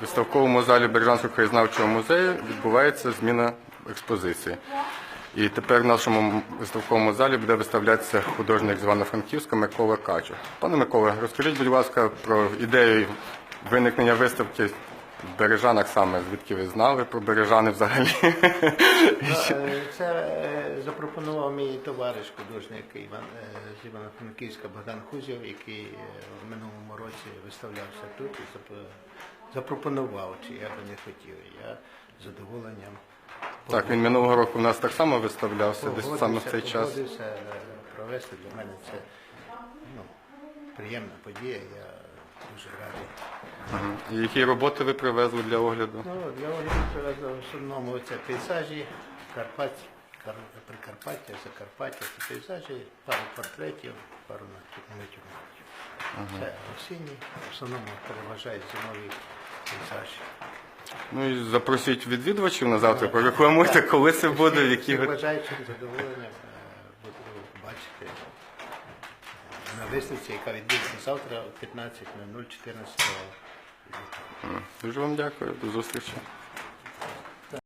виставковому залі Бережанського краєзнавчого музею відбувається зміна експозиції. І тепер в нашому виставковому залі буде виставлятися художник з Івано-Франківська Микола Качур. Пане Микола, розкажіть, будь ласка, про ідею виникнення виставки в Бережанах саме, звідки ви знали про Бережани взагалі? Е, Це е, запропонував мій товариш, художник Іван е, з Івано-Франківська Богдан Хузєв, який в минулому році виставлявся тут запропонував, чи я би не хотів. Я з задоволенням Так, він минулого року в нас так само виставлявся, десь саме в цей час. погодився е, провести. Для мене це ну, приємна подія. Я дуже радий. І які роботи ви привезли для огляду? Ну, для огляду привезли в основному це пейзажі, Карпат, Кар... Прикарпаття, Закарпаття, це пейзажі, пару портретів, пару натюрмортів. Це осінні, в основному переважають зимові. Ну і запросіть відвідувачів на завтра, порекламуйте, коли це буде, в які Всіх Бажаючим задоволенням задоволення е, буду бачити на виставці, яка відбудеться завтра о 15.00 14 Дуже вам дякую, до зустрічі.